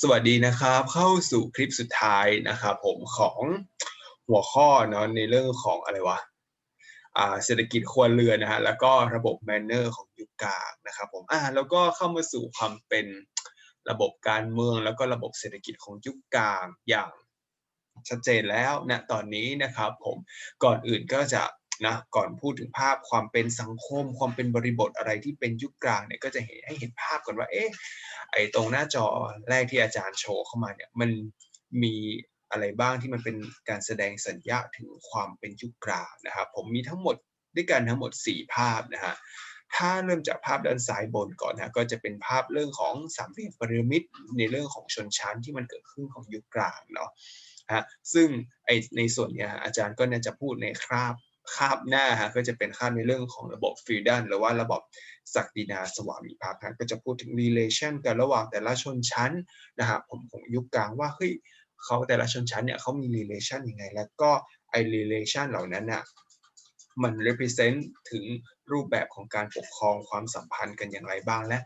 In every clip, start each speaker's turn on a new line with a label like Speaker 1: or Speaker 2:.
Speaker 1: สวัสดีนะครับ เข้าสู่คลิปสุดท้ายนะครับผมของหัวข้อเนาะในเรื่องของอะไรวะเศรษฐกิจครัวเรือนนะฮะแล้วก็ระบบแมนเนอร์ของยุคกลางนะครับผมอ่าแล้วก็เข้ามาสู่ความเป็นระบบการเมือง แล้วก็ระบบเศรษฐกิจของยุคกลางอย่างชัดเจนแล้วนะตอนนี้นะครับผมก่อนอื่นก็จะ นะก่อนพูดถึงภาพความเป็นสังคม ความเป็นบริบทอะไรที่เป็นยุคกลางเนี่ยก็จะเห็นให้เห็นภาพก่อนว่าเอ๊ะไอตรงหน้าจอแรกที่อาจารย์โชว์เข้ามาเนี่ยมันมีอะไรบ้างที่มันเป็นการแสดงสัญญาถึงความเป็นยุคกลางนะครับผมมีทั้งหมดด้วยกันทั้งหมด 4 ภาพนะฮะถ้าเริ่มจากภาพด้านซ้ายบนก่อนนะก็จะเป็นภาพเรื่องของสามเหลี่ยมพีระมิดในเรื่องของชนชั้นที่มันเกิดขึ้นของยุคกลางเนาะฮะซึ่งไอในส่วนเนี้ยอาจารย์ก็น่าจะพูดในคราบ คาบหน้าฮะก็จะเป็นคาบในเรื่องของระบบฟิวดันหรือว่าระบบศักดินาสวามิภักดิ์ก็จะพูดถึง relation กันระหว่างแต่ละชนชั้นนะครับผมของยุคกลางว่าเฮ้ยเขาแต่ละชนชั้นเนี่ยเขามี relation ยังไง แล้วก็ไอ้ relation เหล่านั้นน่ะมัน represent ถึงรูปแบบของการปกครองความสัมพันธ์กันอย่างไรบ้างและ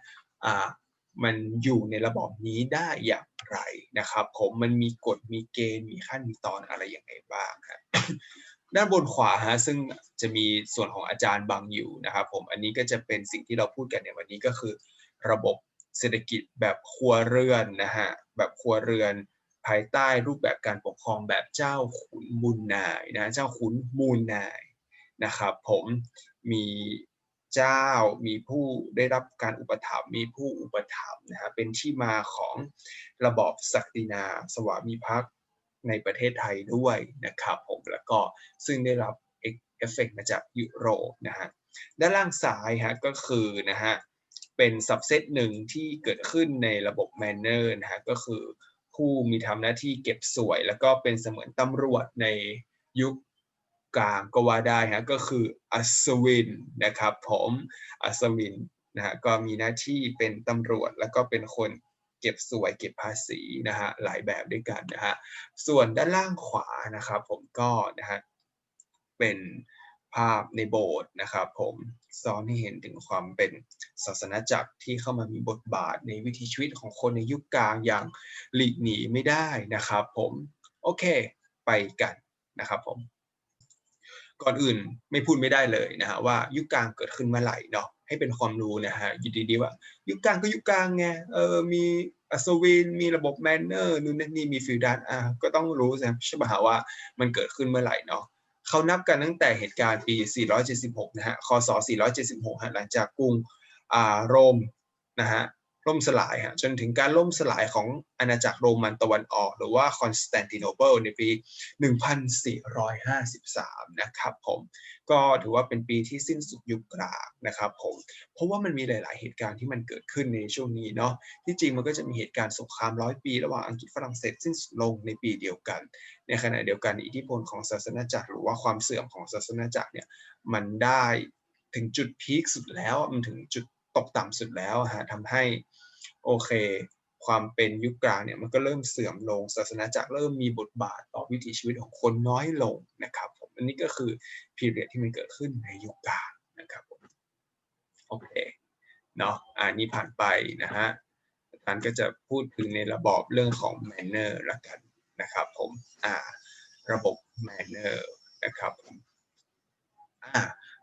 Speaker 1: อ่ามันอยู่ในระบอบนี้ได้อย่างไรนะครับ ผมมันมีกฎมีเกณฑ์มีขั้นมีตอนอะไรอย่างไรบ้างครับ ด้านบนขวาฮะซึ่งจะมีส่วนของอาจารย์บังอยู่นะครับผมอันนี้ก็จะเป็นสิ่งที่เราพูดกันในวันนี้ก็คือ ระบบเศรษฐกิจแบบครัวเรือนนะฮะแบบครัวเรือน ภายใต้รูปแบบการปกครองแบบเจ้าขุนมูลนายนะเจ้าขุนมูลนายนะครับผมมีเจ้ามีผู้ได้รับการอุปถัมภ์มีผู้อุปถัมภ์นะฮะเป็นที่มาของระบอบศักดินา สวามิภักดิ์ ในประเทศไทยด้วยนะครับผมแล้วก็ซึ่งได้รับเอฟเฟกมาจากยุโรปนะฮะด้านล่างซ้ายฮะก็คือนะฮะเป็นสับเซตหนึ่งที่เกิดขึ้นในระบบแมนเนอร์นะฮะก็คือผู้มีทำหน้าที่เก็บสวย แล้วก็เป็นเสมือนตำรวจในยุคกลางก็ว่าได้ฮะก็คืออัศวินนะครับผมอัศวินนะฮะก็มีหน้าที่เป็นตำรวจแล้วก็เป็นคน เก็บสวยเก็บภาษีนะฮะหลายแบบด้วยกันนะฮะส่วนด้านล่างขวานะครับผมก็นะฮะเป็นภาพในโบสถ์นะครับผมซ้อนให้เห็นถึงความเป็นศาสนาจักรที่เข้ามามีบทบาทในวิถีชีวิตของคนในยุคกลางอย่างหลีกหนีไม่ได้นะครับผมโอเคไปกันนะครับผมก่อนอื่นไม่พูดไม่ได้เลยนะฮะว่ายุคกลางเกิดขึ้นเมื่อไหร่เนาะ ให้เป็นความรู้นะฮะอยู่ดีๆว่า ยุคกลางก็ยุคกลางไงเออมีอัศวินมีระบบแมนเนอร์นู่นนี่มีฟิวดันอะก็ต้องรู้ใช่ไหมฮะว่ามันเกิดขึ้นเมื่อไหร่เนาะเขานับกันตั้งแต่เหตุการณ์ปี 476 นะฮะ คศ 476 ฮะ หลังจากกรุงอ่าโรมนะฮะ ล่มสลายฮะจนถึงการล่มสลายของอาณาจักรโรมันตะวันออก หรือว่าคอนสแตนติโนเปิลในปี 1453 นะครับผม ก็ถือว่าเป็นปีที่สิ้นสุดยุคกลางนะครับผม เพราะว่ามันมีหลาย ๆ เหตุการณ์ที่มันเกิดขึ้นในช่วงนี้เนาะที่จริงมันก็จะมีเหตุการณ์สงครามร้อยปี ระหว่างอังกฤษฝรั่งเศสสิ้นสุดลงในปีเดียวกัน ในขณะเดียวกันอิทธิพลของศาสนาจักร หรือว่าความเสื่อมของศาสนาจักรเนี่ยมันได้ถึงจุดพีคสุดแล้วมันถึงจุด ตกต่ำสุดแล้วฮะทำให้โอเค ความเป็นยุคกลางเนี่ยมันก็เริ่มเสื่อมลงศาสนาจักรเริ่มมีบทบาทต่อวิถีชีวิตของคนน้อยลงนะครับผมอันนี้ก็คือพีเรียดที่มันเกิดขึ้นในยุคกลางนะครับผมโอเคเนาะอันนี้ผ่านไปนะฮะอาจารย์ก็จะพูดถึงในระบอบเรื่องของแมนเนอร์ละกันนะครับผมอ่าระบบแมนเนอร์นะครับผมอ่า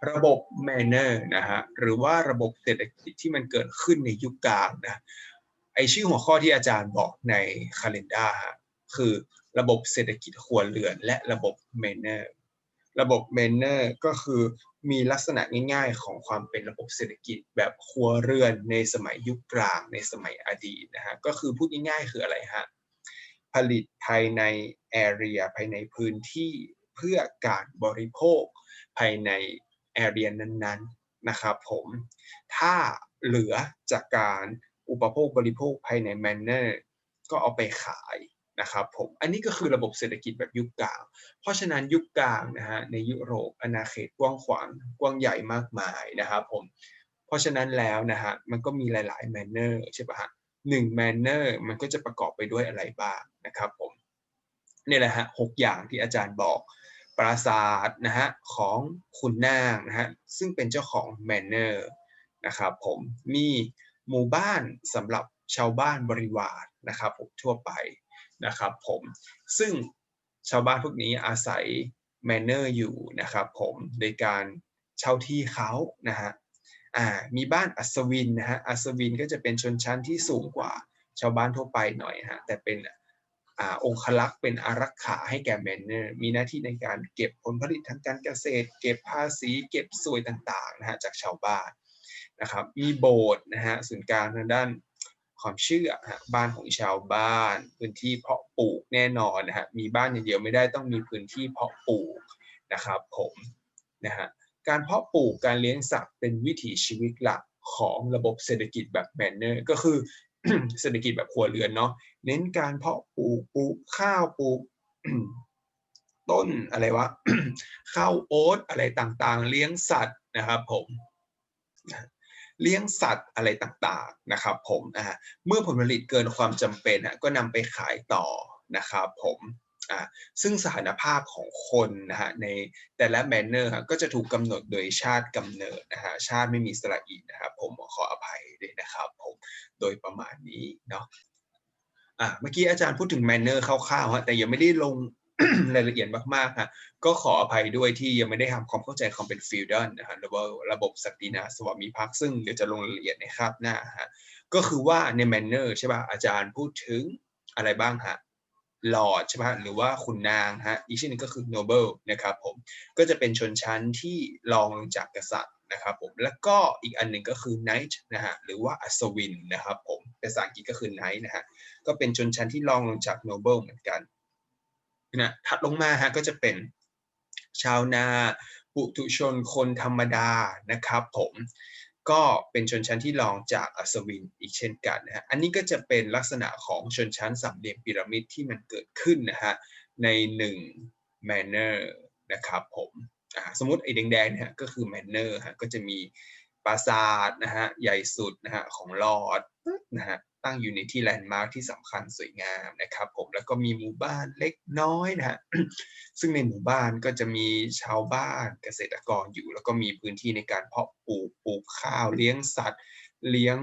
Speaker 1: ระบบแมนเนอร์นะฮะหรือว่าระบบเศรษฐกิจที่มันเกิดขึ้นในยุคกลางนะไอชื่อหัวข้อที่อาจารย์บอกในคาล endar คือระบบเศรษฐกิจครัวเรือน และระบบแมนเนอร์ระบบแมนเนอร์ก็คือมีลักษณะง่ายๆ ของความเป็นระบบเศรษฐกิจแบบครัวเรือนในสมัยยุคกลางในสมัยอดีตนะฮะก็คือพูดง่ายๆคืออะไรฮะผลิตภายในแอเรียภายในพื้นที่เพื่อการบริโภค ภายใน แอเรียนั้นๆนะครับผมถ้าเหลือจากการอุปโภคบริโภคภายในแมนเนอร์ก็เอาไปขายนะครับผมอันนี้ก็คือระบบเศรษฐกิจแบบยุคกลาง เพราะฉะนั้นยุคกลางนะฮะในยุโรปอาณาเขตกว้างขวางกว้างใหญ่มากมายนะครับผมเพราะฉะนั้นแล้วนะฮะมันก็มีหลาย ๆ แมนเนอร์ใช่ปะฮะหนึ่งแมนเนอร์มันก็จะประกอบไปด้วยอะไรบ้างนะครับผมนี่แหละฮะหกอย่างที่อาจารย์บอก ปราสาทนะฮะของขุนนางนะฮะซึ่งเป็นเจ้าของแมนเนอร์นะครับผมมีหมู่บ้านสำหรับชาวบ้านบริวารนะครับผมทั่วไปนะครับผมซึ่งชาวบ้านพวกนี้อาศัยแมนเนอร์อยู่นะครับผมโดยการเช่าที่เขานะฮะอ่ามีบ้านอัศวินนะฮะอัศวินก็จะเป็นชนชั้นที่สูงกว่าชาวบ้านทั่วไปหน่อยฮะแต่เป็น องคลักษ์เป็นอารักขาให้แก่แมนเนอร์มีหน้าที่ในการเก็บผลผลิตทางการเกษตร เก็บภาษีเก็บสวยต่างๆนะฮะจากชาวบ้านนะครับมีโบสถ์นะฮะศูนย์กลางทางด้านความเชื่อฮะบ้านของชาวบ้าน พื้นที่เพาะปลูกแน่นอนนะฮะมีบ้านอย่างเดียวไม่ได้ต้องมีพื้นที่เพาะปลูกนะครับผมนะฮะการเพาะปลูกการเลี้ยงสัตว์เป็นวิถีชีวิตหลักของระบบเศรษฐกิจแบบแมนเนอร์ก็คือ เศรษฐกิจแบบครัวเรือนเนาะเน้นการเพาะปลูกปลูกข้าวปลูกต้นอะไรวะข้าวโอ๊ตอะไรต่างๆ เลี้ยงสัตว์นะครับผมเลี้ยงสัตว์อะไรต่างๆนะครับผมนะฮะเมื่อผลผลิตเกินความจำเป็นก็นำไปขายต่อนะครับผม อ่าซึ่งสถานภาพของคนนะฮะในแต่ละแมนเนอร์ก็จะถูกกำหนดโดยชาติกำเนิดนะฮะชาติไม่มีสระอีนะครับผมขออภัยด้วยนะครับผมโดยประมาณนี้เนาะอ่าเมื่อกี้อาจารย์พูดถึงแมนเนอร์คร่าวๆฮะแต่ยังไม่ได้ลงรายละเอียดมากๆฮะก็ขออภัยด้วยที่ยังไม่ได้ทำความเข้าใจความเป็นฟิลดันนะฮะหรือว่าระบบศักดินาสวามิภักซึ่งเดี๋ยวจะลงรายละเอียดในคาบหน้าฮะก็คือว่าในแมนเนอร์ใช่ป่ะอาจารย์พูดถึงอะไรบ้างฮะ หลอดใช่ป่ะหรือว่าขุนนางฮะอีกชื่อหนึงก็คือ noble นะครับผมก็จะเป็นชนชั้นที่รองลงจากกษัตริย์นะครับผมแล้วก็อีกอันหนึ่งก็คือ knight นะฮะหรือว่าอัศวินนะครับผมภาษาอังกฤษก็คือ knight นะฮะก็เป็นชนชั้นที่รองลงจาก noble เหมือนกันนะถัดลงมาฮะก็จะเป็นชาวนาปุถุชนคนธรรมดานะครับผม ก็เป็นชนชั้นที่รองจากอัศวินอีกเช่นกันนะฮะ อันนี้ก็จะเป็นลักษณะของชนชั้นสามเหลี่ยมพีระมิดที่มันเกิดขึ้นนะฮะในหนึ่ง manner นะครับผมสมมติไอ้แดงๆนะฮะก็คือ manner ฮะก็จะมีปราสาทนะฮะใหญ่สุดนะฮะของลอร์ดนะฮะ ตั้งอยู่ในที่แลนด์มาร์คที่สำคัญสวยงามนะครับผมแล้วก็มีหมู่บ้านเล็กน้อยนะฮะซึ่งในหมู่บ้านก็จะมีชาวบ้านเกษตรกรอยู่ แล้วก็มีพื้นที่ในการเพาะปลูกปลูกข้าวเลี้ยงสัตว์ เลี้ยง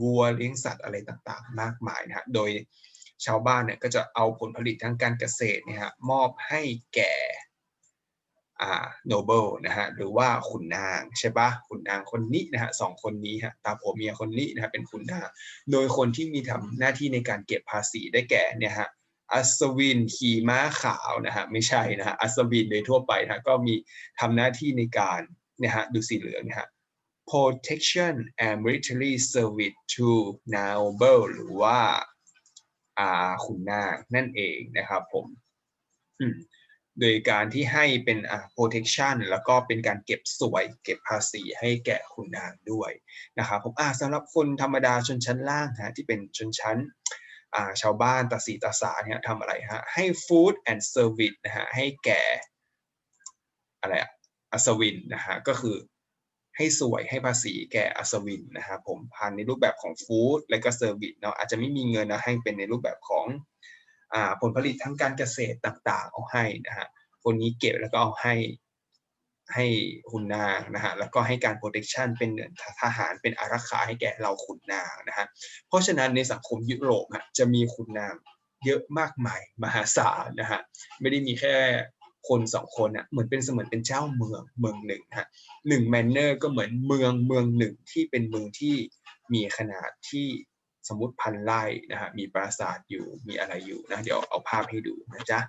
Speaker 1: วัวเลี้ยงสัตว์อะไรต่างๆ มากมายนะฮะโดยชาวบ้านเนี่ยก็จะเอาผลผลิตทางการเกษตรเนี่ยฮะมอบให้แก่ โนเบิลนะฮะหรือว่าขุนนางใช่ปะขุนนางคนนี้นะฮะสองคนนี้ฮะตาผัวเมียคนนี้นะฮะเป็นขุนนาง โดยคนที่มีทำหน้าที่ในการเก็บภาษีได้แก่เนี่ยฮะอัศวินขี่ม้าขาวนะฮะไม่ใช่นะฮะอัศวินโดยทั่วไปนะะก็มีทำหน้าที่ในการเนี่ยฮะดูสีเหลืองนะฮะ protection and military service to noble หรือว่าอาขุนนางนั่นเองนะครับผม โดยการที่ให้เป็นอ่า protection แล้วก็เป็นการเก็บสวย เก็บภาษีให้แก่ขุนนางด้วยนะครับผมอ่าสำหรับคนธรรมดาชนชั้นล่างฮะที่เป็นชนชั้นอ่าชาวบ้านตาสีตาสาเนี่ยทำอะไรฮะให้ food and service นะฮะให้แก่อะไรอะอัศวินนะฮะก็คือให้สวยให้ภาษีแก่อัศวินนะครับผมผ่านในรูปแบบของฟู้ดและก็เซอร์วิสเนาะอาจจะไม่มีเงินนะให้เป็นในรูปแบบของ ผลผลิตทางการเกษตรต่างๆ เอาให้นะฮะคนนี้เก็บแล้วก็เอาให้ให้ขุนนางนะฮะแล้วก็ให้การ protection เป็นทหารเป็นอารักขาให้แก่เราขุนนางนะฮะเพราะฉะนั้นในสังคมยุโรปจะมีขุนนางเยอะมากมายมหาศาลนะฮะไม่ได้มีแค่คนสองคนอะเหมือนเป็นเสมือนเป็นเจ้าเมืองเมืองหนึ่งฮะหนึ่งแมนเนอร์ก็เหมือนเมืองเมืองหนึ่งที่เป็นเมืองที่มีขนาดที่ สมมติพันไร่นะฮะมีปราสาทอยู่มีอะไรอยู่นะเดี๋ยวเอาภาพให้ดูนะจ๊ะ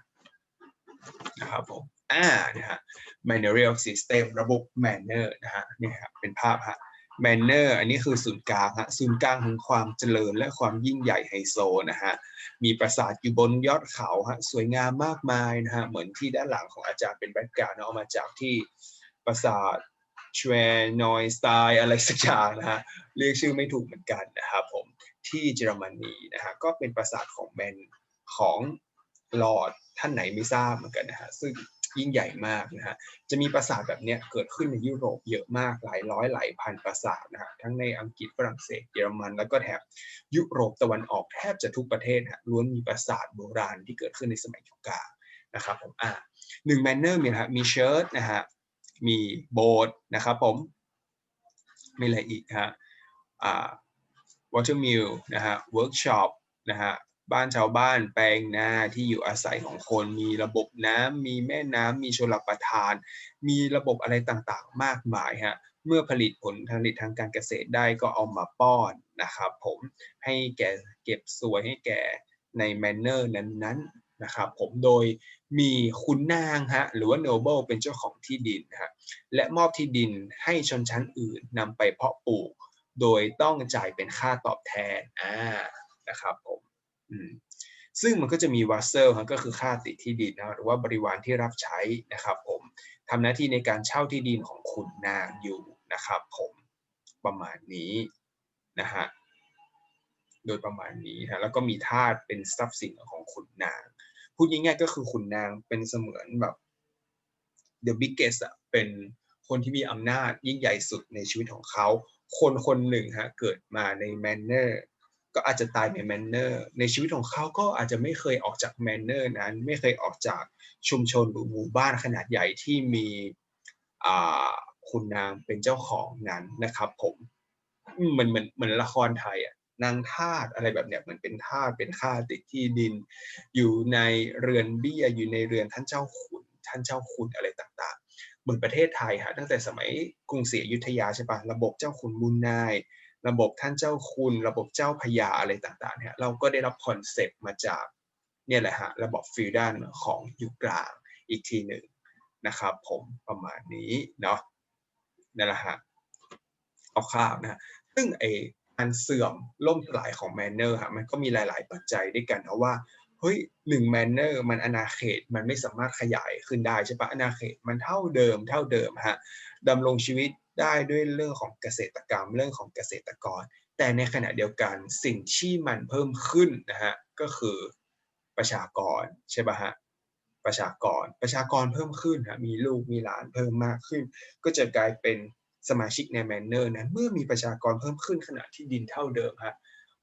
Speaker 1: นะครับผมอ่านะฮะ manorial system ระบบ manner นะฮะนี่ครับเป็นภาพฮะ manner อันนี้คือศูนย์กลางฮะศูนย์กลางของความเจริญและความยิ่งใหญ่ไฮโซนะฮะมีปราสาทอยู่บนยอดเขาฮะสวยงามมากมายนะฮะเหมือนที่ด้านหลังของอาจารย์เป็นแบ็กกราวด์เอามาจากที่ปราสาทชเวนอยสไตล์อะไรสักอย่างนะฮะเรียกชื่อไม่ถูกเหมือนกันนะครับผม ที่เยอรมนีนะฮะก็เป็นปราสาทของแมนของลอร์ดท่านไหนไม่ทราบเหมือนกันนะฮะซึ่งยิ่งใหญ่มากนะฮะจะมีปราสาทแบบนี้เกิดขึ้นในยุโรปเยอะมากหลายร้อยหลายพันปราสาทนะฮะทั้งในอังกฤษฝรั่งเศสเยอรมัน แล้วก็แถบยุโรปตะวันออกแทบจะทุกประเทศฮะล้วนมีปราสาทโบราณที่เกิดขึ้นในสมัยยุคกลางนะครับผมอ่าหนึ่งแมนเนอร์มีนะฮะมีเชิร์ตนะฮะมีโบสถ์นะครับผมมีอะไรอีกฮะอ่า watermill นะฮะ workshop นะฮะบ้านชาวบ้านแปลงนาที่อยู่อาศัยของคนมีระบบน้ำมีแม่น้ำมีชลประทาน มีระบบอะไรต่างๆ มากมายฮะเมื่อผลิตผลผลิตทางการเกษตรได้ก็เอามาป้อนนะครับ ผมให้แก่เก็บสวยให้แก่ในแมนเนอร์นั้นๆนะครับ ผมโดยมีคุณนางฮะหรือว่าโนเบิลเป็นเจ้าของที่ดินฮะและมอบที่ดินให้ชนชั้นอื่นนำไปเพาะปลูก โดยต้องจ่ายเป็นค่าตอบแทนอ่านะครับผมซึ่งมันก็จะมีวัสเซลก็คือค่าติดที่ดินนะหรือว่าบริวารที่รับใช้นะครับผมทำหน้าที่ในการเช่าที่ดินของขุนนางอยู่นะครับผมประมาณนี้นะฮะโดยประมาณนี้ฮะแล้วก็มีทาสเป็นทรัพย์สินของขุนนาง พูดง่ายๆก็คือขุนนางเป็นเสมือนแบบ the biggest อะเป็นคนที่มีอำนาจยิ่งใหญ่สุดในชีวิตของเขา คนคนหนึ่งฮะเกิดมาในแมนเนอร์ก็อาจจะตายในแมนเนอร์ในชีวิตของเขาก็อาจจะไม่เคยออกจากแมนเนอร์นั้น ไม่เคยออกจากชุมชนหรือหมู่บ้านขนาดใหญ่ที่มีคุณนางเป็นเจ้าของนั้นนะครับ ผมเหมือนเหมือนเหมือนละครไทยอะนางทาสอะไรแบบเนี้ยเหมือนเป็นทาสเป็นข้าติดที่ดิน อยู่ในเรือนเบี้ยอยู่ในเรือนท่านเจ้าขุนท่านเจ้าคุณอะไรต่าง เหมือนประเทศไทยฮะตั้งแต่สมัยกรุงศรีอยุธยาใช่ปะระบบเจ้าขุนบุญนาย ระบบท่านเจ้าคุณ ระบบเจ้าพญาอะไรต่างๆเนี่ยเราก็ได้รับคอนเซปต์มาจากเนี่ยแหละฮะระบบฟิวดันของยุคกลางอีกทีหนึ่งนะครับผมประมาณนี้เนาะนั่นแหละฮะเอาข้าวนะซึ่งไอการเสื่อมล่มสลายของแมนเนอร์ฮะมันก็มีหลาย ๆ ปัจจัยด้วยกันเพราะว่า เฮ้ยหนึ่งแมนเนอร์มันอนาเขตมันไม่สามารถขยายขึ้นได้ใช่ปะอนาเขตมันเท่าเดิมเท่าเดิมฮะดำรงชีวิตได้ด้วยเรื่องของเกษตรกรรมเรื่องของเกษตรกร แต่ในขณะเดียวกันสิ่งที่มันเพิ่มขึ้นนะฮะก็คือประชากรใช่ปะฮะประชากรประชากรเพิ่มขึ้นฮะมีลูกมีหลานเพิ่มมากขึ้น ก็จะกลายเป็นสมาชิกในแมนเนอร์นั้นเมื่อมีประชากรเพิ่มขึ้นขณะที่ดินเท่าเดิมฮะ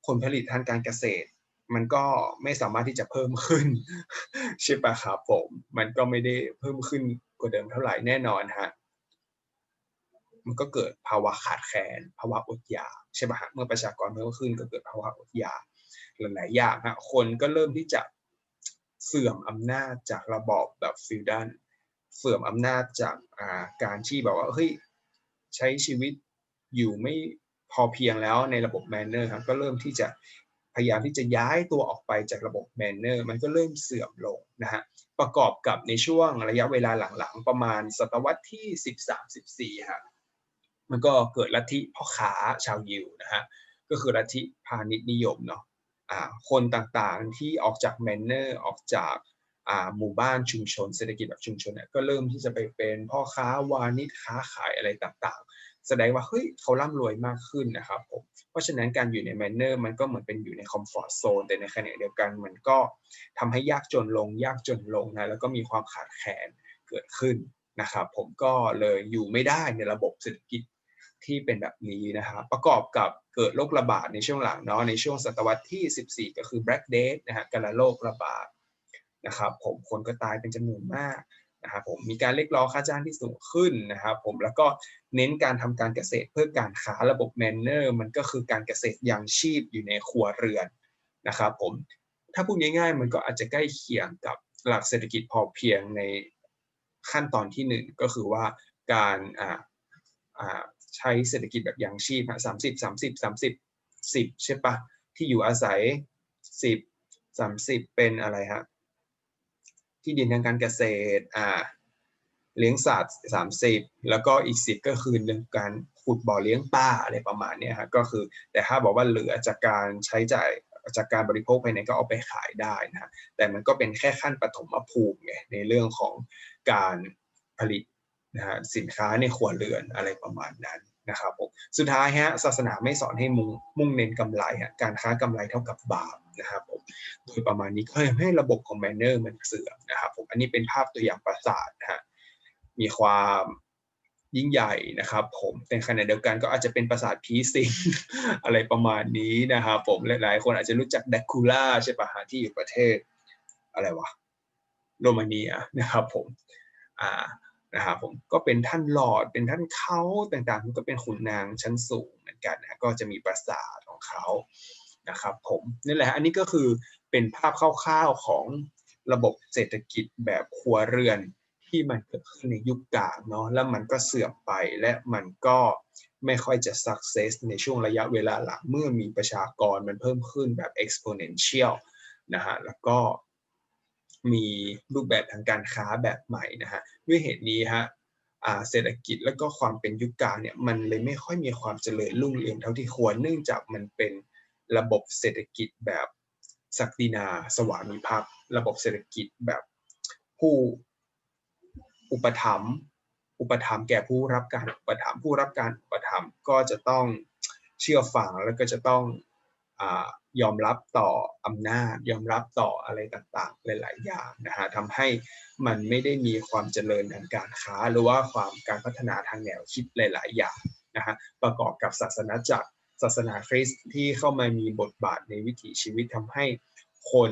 Speaker 1: ผลผลิตทางการเกษตร มันก็ไม่สามารถที่จะเพิ่มขึ้นใช่ปะครับผม มันก็ไม่ได้เพิ่มขึ้นกว่าเดิมเท่าไหร่แน่นอนฮะมันก็เกิดภาวะขาดแคลนภาวะอดอยากใช่ปะฮะเมื่อประชากรเพิ่มขึ้นก็เกิดภาวะอดอยากหลายๆอย่างฮะคนก็เริ่มที่จะเสื่อมอำนาจจากระบอบแบบฟิวดันเสื่อมอำนาจจากการที่แบบว่าเฮ้ยใช้ชีวิตอยู่ไม่พอเพียงแล้วในระบบแมนเนอร์ครับก็เริ่มที่จะ ยายามที่จะย้ายตัวออกไปจากระบบแมนเนอร์มันก็เริ่มเสื่อมลงนะฮะประกอบกับในช่วงระยะเวลาหลังๆ ประมาณศตวรรษที่ 13-14ฮะมันก็เกิดลัทธิพ่อค้าชาวยิวนะฮะก็คือลัทธิพาณิชย์นิยมเนาะคนต่างๆที่ออกจากแมนเนอร์ออกจากหมู่บ้านชุมชนเศรษฐกิจแบบชุมชนเนี่ยก็เริ่มที่จะไปเป็นพ่อค้าวานิชค้าขายอะไรต่างๆ แสดงว่าเฮ้ยเขาร่ำรวยมากขึ้นนะครับผมเพราะฉะนั้นการอยู่ในแมนเนอร์มันก็เหมือนเป็นอยู่ในคอมฟอร์ทโซนแต่ในขณะเดียวกันมันก็ทำให้ยากจนลง ยากจนลงนะแล้วก็มีความขาดแคลนเกิดขึ้นนะครับ ผมก็เลยอยู่ไม่ได้ในระบบเศรษฐกิจที่เป็นแบบนี้นะครับประกอบกับเกิดโรคระบาดในช่วงหลังเนาะในช่วงศตวรรษที่ 14 ก็คือ Black Death นะฮะการโรคระบาดนะครับผมคนก็ตายเป็นจำนวนมาก นะครับผมมีการเรียกร้องค่าจ้างที่สูงขึ้นนะครับผมแล้วก็เน้นการทำการเกษตรเพื่อการค้าระบบแมนเนอร์ มันก็คือการเกษตรยังชีพอยู่ในครัวเรือนนะครับผมถ้าพูดง่ายๆ มันก็อาจจะใกล้เคียงกับหลักเศรษฐกิจพอเพียงในขั้นตอนที่หนึ่งก็คือว่าการใช้เศรษฐกิจแบบยังชีพสามสิบสามสิบสามสิบสิบใช่ปะที่อยู่อาศัยสิบสามสิบเป็นอะไรฮะ ที่ดินทางการเกษตรอ่าเลี้ยงสัตว์สามสิบแล้วก็อีกสิบก็คือเรื่องการขุดบ่อเลี้ยงปลาอะไรประมาณนี้ฮะก็คือแต่ถ้าบอกว่าเหลือจากการใช้จ่ายจากการบริโภคภายในก็เอาไปขายได้นะแต่มันก็เป็นแค่ขั้นปฐมภูมิไงในเรื่องของการผลิตนะฮะสินค้าในครัวเรือนอะไรประมาณนั้นนะครับผมสุดท้ายฮะศาสนาไม่สอนให้มุ่งมุ่งเน้นกำไรฮะการค้ากำไรเท่ากับบาปนะครับผ โดยประมาณนี้ก็ทำให้ระบบของแมนเนอร์มันเสื่อมนะครับผมอันนี้เป็นภาพตัวอย่างปราสาทนะฮะมีความยิ่งใหญ่นะครับผมแต่ขณะเดียวกันก็อาจจะเป็นปราสาทผีสิงอะไรประมาณนี้นะครับผมหลายๆ คนอาจจะรู้จักแดคูล่าใช่ปะฮะที่อยู่ประเทศอะไรวะโรมาเนียนะครับผมอ่านะครับผมก็เป็นท่านหลอดเป็นท่านเขาต่างๆก็เป็นขุนนางชั้นสูงเหมือนกันนะก็จะมีปราสาทของเขา นะครับผมนี่แหละอันนี้ก็คือเป็นภาพคร่าวๆของระบบเศรษฐกิจแบบครัวเรือนที่มันเกิดขึ้นในยุคกลางเนาะแล้วมันก็เสื่อมไปและมันก็ไม่ค่อยจะ success ในช่วงระยะเวลาหลังเมื่อมีประชากรมันเพิ่มขึ้นแบบ exponential นะฮะแล้วก็มีรูปแบบทางการค้าแบบใหม่นะฮะด้วยเหตุนี้ฮะเศรษฐกิจแล้วก็ความเป็นยุคกลางเนี่ยมันเลยไม่ค่อยมีความเจริญรุ่งเรืองเท่าที่ควรเนื่องจากมันเป็น ระบบเศรษฐกิจแบบศักดินาสวามิภักดิ์ระบบเศรษฐกิจแบบผู้อุปถัมภ์อุปถัมภ์แก่ผู้รับการอุปถัมภ์ผู้รับการอุปถัมภ์ก็จะต้องเชื่อฟังแล้วก็จะต้องอยอมรับต่ออำนาจ ยอมรับต่ออะไรต่างๆ หลาย ๆ อย่างนะฮะทำให้มันไม่ได้มีความเจริญทางการค้า หรือว่าความการพัฒนาทางแนวคิดหลาย ๆ อย่างนะฮะประกอบกับศาสนาจักร ศาสนาคริสต์ที่เข้ามามีบทบาทในวิถีชีวิตทำให้คน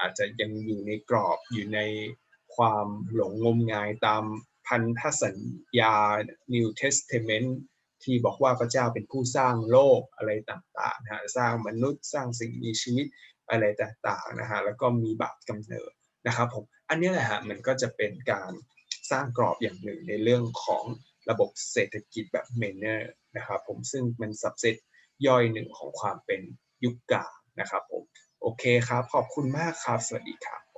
Speaker 1: อาจจะยังอยู่ในกรอบอยู่ในความหลงงมงายตามพันธสัญญา New Testament ที่บอกว่าพระเจ้าเป็นผู้สร้างโลกอะไรต่างๆนะฮะสร้างมนุษย์สร้างสิ่งมีชีวิตอะไรต่างๆนะฮะแล้วก็มีบาปกำเนิดนะครับผมอันนี้แหละฮะมันก็จะเป็นการสร้างกรอบอย่างหนึ่งในเรื่องของระบบเศรษฐกิจแบบเมเนอร์นะครับผมซึ่งมันสับเซต ย่อยหนึ่งของความเป็นยุคกลางนะครับผมโอเคครับ ขอบคุณมากครับ สวัสดีครับ